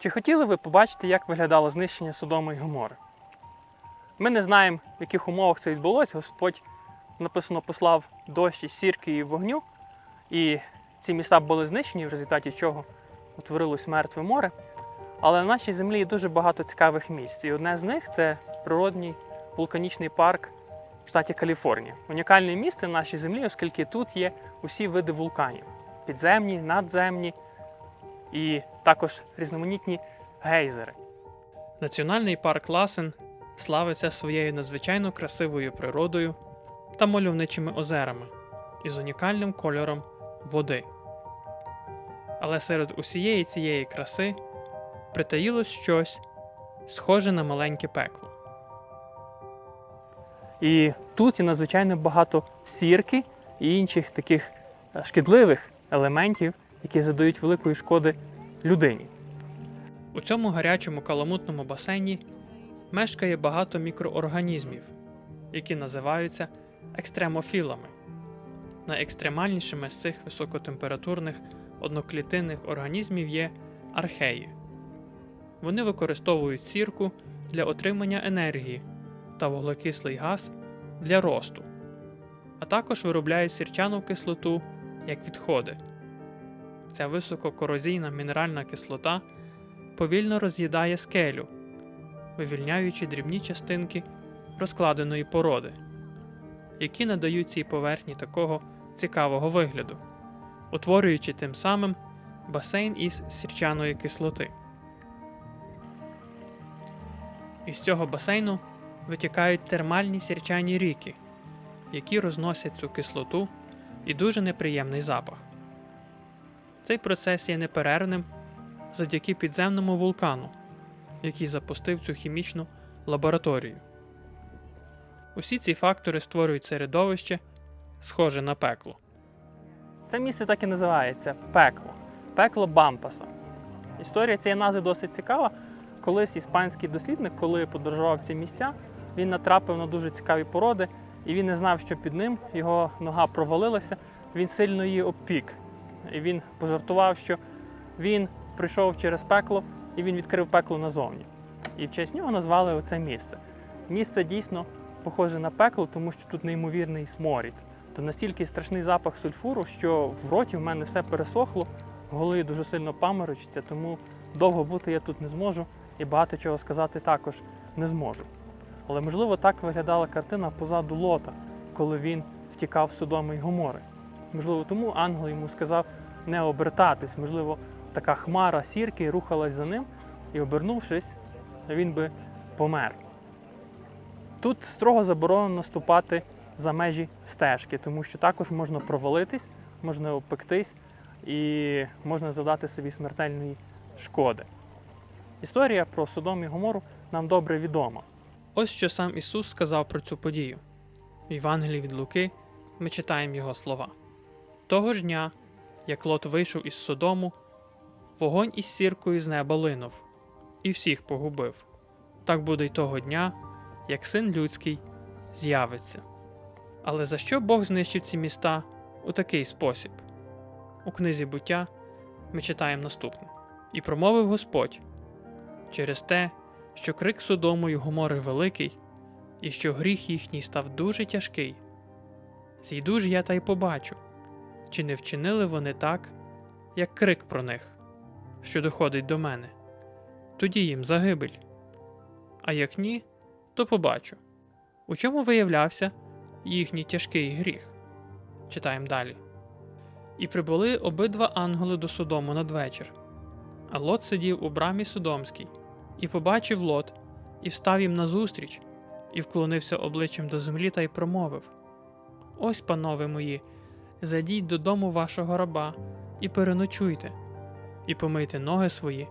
Чи хотіли ви побачити, як виглядало знищення Содоми і Гомори? Ми не знаємо, в яких умовах це відбулося. Господь написано послав дощ із сірки і вогню, і ці міста були знищені, в результаті чого утворилось мертве море. Але на нашій землі є дуже багато цікавих місць. І одне з них це природній вулканічний парк в штаті Каліфорнія. Унікальне місце на нашій землі, оскільки тут є усі види вулканів: підземні, надземні і також різноманітні гейзери. Національний парк Ласен славиться своєю надзвичайно красивою природою та мальовничими озерами із унікальним кольором води. Але серед усієї цієї краси притаїлось щось схоже на маленьке пекло. І тут є надзвичайно багато сірки і інших таких е, шкідливих елементів, які задають великої шкоди людині. У цьому гарячому каламутному басейні мешкає багато мікроорганізмів, які називаються екстремофілами. Найекстремальнішими з цих високотемпературних одноклітинних організмів є археї. Вони використовують сірку для отримання енергії та вуглекислий газ для росту, а також виробляють сірчану кислоту як відходи. Ця висококорозійна мінеральна кислота повільно роз'їдає скелю, вивільняючи дрібні частинки розкладеної породи, які надають цій поверхні такого цікавого вигляду, утворюючи тим самим басейн із сірчаної кислоти. Із цього басейну витікають термальні сірчані ріки, які розносять цю кислоту і дуже неприємний запах. Цей процес є неперервним завдяки підземному вулкану, який запустив цю хімічну лабораторію. Усі ці фактори створюють середовище, схоже на пекло. Це місце так і називається пекло. Пекло Бампаса. Історія цієї назви досить цікава. Колись іспанський дослідник, коли подорожував ці місця, він натрапив на дуже цікаві породи, і він не знав, що під ним його нога провалилася, він сильно її обпік. І він пожартував, що він прийшов через пекло і він відкрив пекло назовні. І в честь нього назвали оце місце. Місце дійсно похоже на пекло, тому що тут неймовірний сморід. То настільки страшний запах сульфуру, що в роті в мене все пересохло, в голові дуже сильно паморочиться, тому довго бути я тут не зможу і багато чого сказати також не зможу. Але можливо так виглядала картина позаду лота, коли він втікав з Содоми й Гомори. Можливо, тому ангел йому сказав не обертатись, можливо, така хмара сірки рухалась за ним, і, обернувшись, він би помер. Тут строго заборонено ступати за межі стежки, тому що також можна провалитись, можна опектись і можна завдати собі смертельної шкоди. Історія про Содом і Гомору нам добре відома. Ось що сам Ісус сказав про цю подію. В Євангелії від Луки ми читаємо його слова. Того ж дня, як Лот вийшов із Содому, вогонь із сіркою з неба линув, і всіх погубив. Так буде й того дня, як син людський з'явиться. Але за що Бог знищив ці міста у такий спосіб? У книзі буття ми читаємо наступне: І промовив Господь через те, що крик Содому й Гомори великий, і що гріх їхній став дуже тяжкий. Зійду ж я та й побачу, чи не вчинили вони так, як крик про них, що доходить до мене, тоді їм загибель. А як ні, то побачу. У чому виявлявся їхній тяжкий гріх? Читаємо далі. І прибули обидва ангели до Содому надвечір. А Лот сидів у брамі Содомській, і побачив Лот, і встав їм назустріч, і вклонився обличчям до землі та й промовив: Ось, панове мої, зайдіть додому вашого раба і переночуйте, і помийте ноги свої,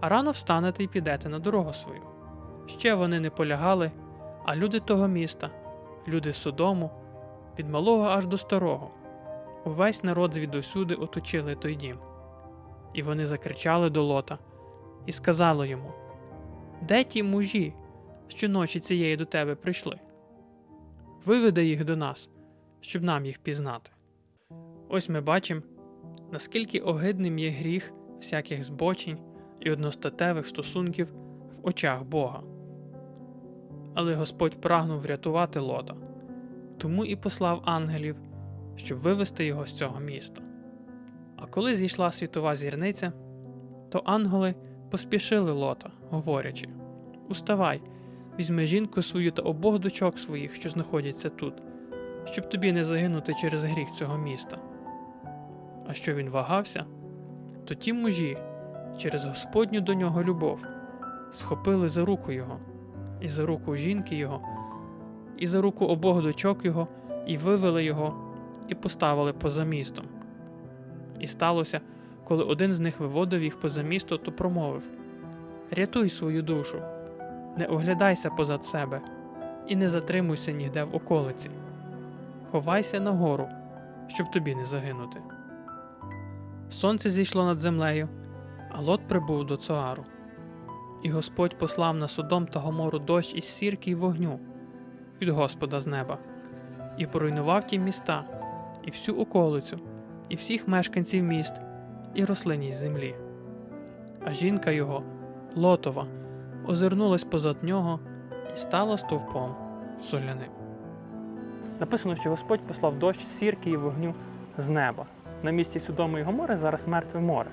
а рано встанете і підете на дорогу свою. Ще вони не полягали, а люди того міста, люди Содому, від малого аж до старого, увесь народ звідусюди оточили той дім. І вони закричали до лота, і сказали йому: Де ті мужі, що ночі цієї до тебе прийшли? Виведи їх до нас, щоб нам їх пізнати. Ось ми бачимо, наскільки огидним є гріх всяких збочень і одностатевих стосунків в очах Бога. Але Господь прагнув врятувати Лота, тому і послав ангелів, щоб вивести його з цього міста. А коли зійшла світова зірниця, то ангели поспішили Лота, говорячи: Уставай, візьми жінку свою та обох дочок своїх, що знаходяться тут, щоб тобі не загинути через гріх цього міста. А що він вагався, то ті мужі, через Господню до нього любов, схопили за руку його, і за руку жінки його, і за руку обох дочок його, і вивели його, і поставили поза містом. І сталося, коли один з них виводив їх поза місто, то промовив: Рятуй свою душу, не оглядайся позад себе, і не затримуйся ніде в околиці. Ховайся на гору, щоб тобі не загинути. Сонце зійшло над землею, а Лот прибув до Цоару. І Господь послав на Содом та Гомору дощ із сірки й вогню від Господа з неба, і поруйнував ті міста, і всю околицю, і всіх мешканців міст, і рослинність землі. А жінка його, Лотова, озирнулась позад нього і стала стовпом соляним. Написано, що Господь послав дощ сірки і вогню з неба. На місці Содому і Гомори зараз мертве море.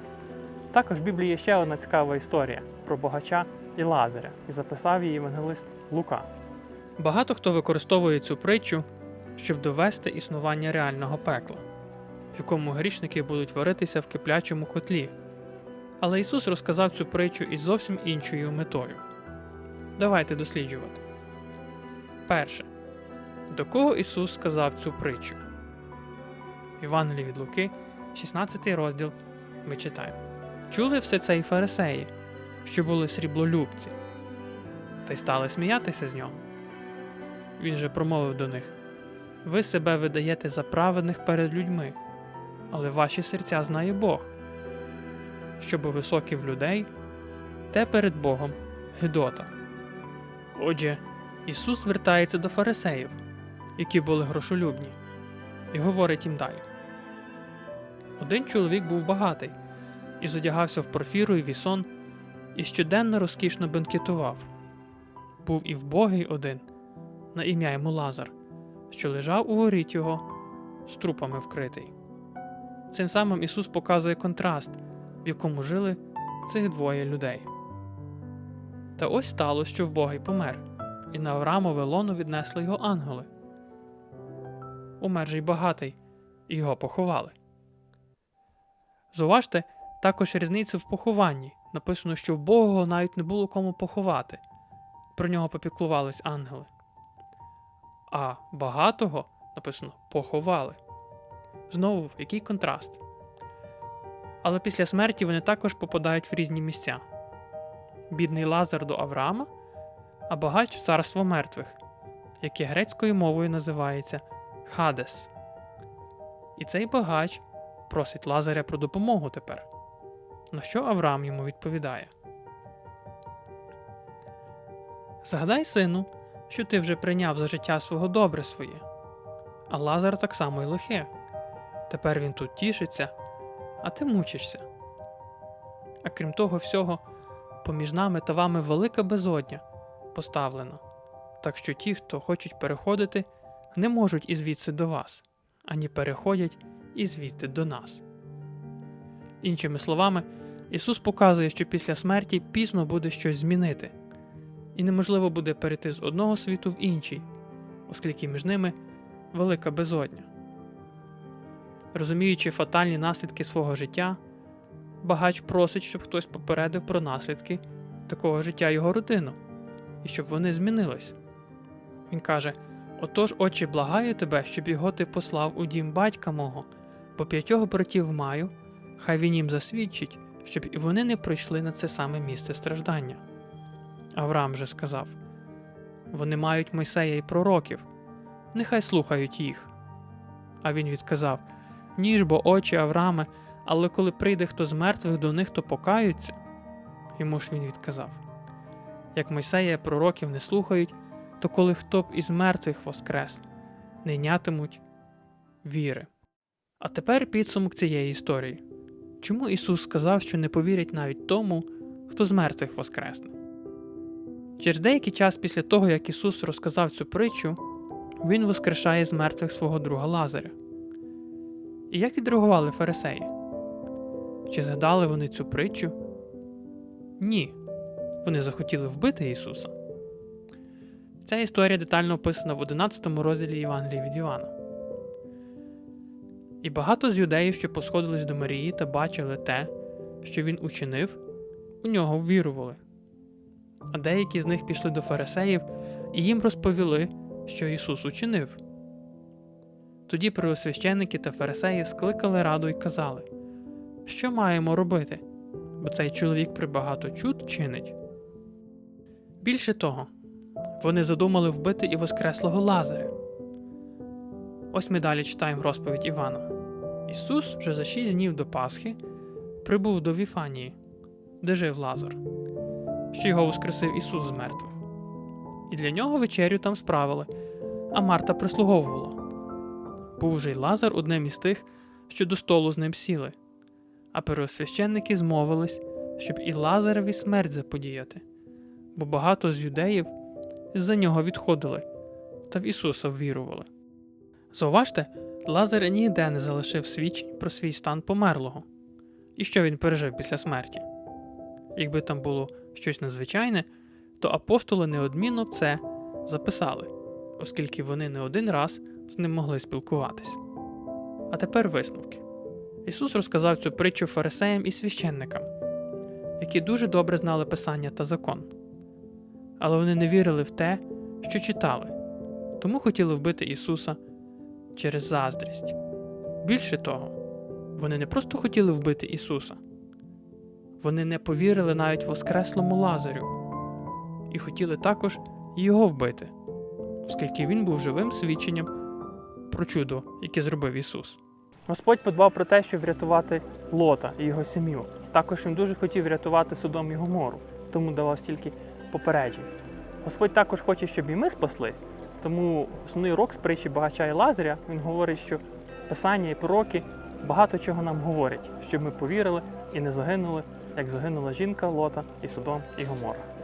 Також в Біблії є ще одна цікава історія про богача і Лазаря, і записав її евангелист Лука. Багато хто використовує цю притчу, щоб довести існування реального пекла, в якому грішники будуть варитися в киплячому котлі. Але Ісус розказав цю притчу із зовсім іншою метою. Давайте досліджувати. Перше. До кого Ісус сказав цю притчу? В Євангелії від Луки, 16 розділ, ми читаємо. Чули все це і фарисеї, що були сріблолюбці, та й стали сміятися з нього. Він же промовив до них: Ви себе видаєте за праведних перед людьми, але ваші серця знає Бог. Щоби високі в людей, те перед Богом Гедота. Отже, Ісус звертається до фарисеїв, які були грошолюбні, і говорить їм далі. Один чоловік був багатий і зодягався в порфіру і вісон, і щоденно розкішно бенкетував. Був і вбогий один, на ім'я йому Лазар, що лежав у воріт його, з трупами вкритий. Цим самим Ісус показує контраст, в якому жили цих двоє людей. Та ось сталося, що вбогий помер, і на Авраамове лоно віднесли його ангели. Умер же багатий, і його поховали. Зуважте також різницю в похованні. Написано, що вбогого навіть не було кому поховати. Про нього попіклувались ангели. А багатого написано поховали. Знову який контраст. Але після смерті вони також попадають в різні місця. Бідний Лазар до Авраама, а багач царство мертвих, яке грецькою мовою називається Хадес. І цей багач просить Лазаря про допомогу тепер. На що Авраам йому відповідає? Згадай, сину, що ти вже прийняв за життя свого добре своє, а Лазар так само й лихе. Тепер він тут тішиться, а ти мучишся. А крім того всього, поміж нами та вами велика безодня поставлена, так що ті, хто хочуть переходити, не можуть і звідси до вас, ані переходять і звідти до нас. Іншими словами, Ісус показує, що після смерті пізно буде щось змінити, і неможливо буде перейти з одного світу в інший, оскільки між ними велика безодня. Розуміючи фатальні наслідки свого життя, багач просить, щоб хтось попередив про наслідки такого життя його родину, і щоб вони змінились. Він каже: Отож, отче, благаю тебе, щоб його ти послав у дім батька мого, бо п'ятьох братів маю, хай він їм засвідчить, щоб і вони не прийшли на це саме місце страждання. Авраам же сказав: Вони мають Мойсея і пророків, нехай слухають їх. А він відказав: Ніж бо очі Аврааме, але коли прийде хто з мертвих до них, то покаються. Йому ж він відказав: Як Мойсея пророків не слухають, то коли хто б із мертвих воскрес, не йнятимуть віри. А тепер підсумок цієї історії. Чому Ісус сказав, що не повірять навіть тому, хто з мертвих воскресне. Через деякий час після того, як Ісус розказав цю притчу, Він воскрешає з мертвих свого друга Лазаря. І як відреагували фарисеї? Чи згадали вони цю притчу? Ні. Вони захотіли вбити Ісуса. Ця історія детально описана в 11 розділі Євангелії від Івана. І багато з юдеїв, що посходились до Марії та бачили те, що він учинив, у нього ввірували. А деякі з них пішли до фарисеїв і їм розповіли, що Ісус учинив. Тоді первосвященники та фарисеї скликали раду і казали, що маємо робити, бо цей чоловік прибагато чуд чинить. Більше того, вони задумали вбити і воскреслого Лазаря. Ось ми далі читаємо розповідь Івана. Ісус вже за шість днів до Пасхи прибув до Віфанії, де жив Лазар, що його воскресив Ісус з мертвих. І для нього вечерю там справили, а Марта прислуговувала. Був же й Лазар одним із тих, що до столу з ним сіли, а первосвященники змовились, щоб і Лазареві смерть заподіяти, бо багато з юдеїв з-за нього відходили та в Ісуса ввірували. Зауважте, Лазар ніде не залишив свідчень про свій стан померлого і що він пережив після смерті. Якби там було щось надзвичайне, то апостоли неодмінно це записали, оскільки вони не один раз з ним могли спілкуватись. А тепер висновки. Ісус розказав цю притчу фарисеям і священникам, які дуже добре знали Писання та закон, але вони не вірили в те, що читали, тому хотіли вбити Ісуса через заздрість. Більше того, вони не просто хотіли вбити Ісуса, вони не повірили навіть Воскреслому Лазарю і хотіли також його вбити, оскільки він був живим свідченням про чудо, яке зробив Ісус. Господь подбав про те, щоб врятувати Лота і його сім'ю. Також він дуже хотів врятувати Содом і Гомору, тому давав стільки попереджень. Господь також хоче, щоб і ми спаслись, тому основний урок з притчі багача і Лазаря він говорить, що Писання і пророки багато чого нам говорять, щоб ми повірили і не загинули, як загинула жінка Лота і Содом і Гомора.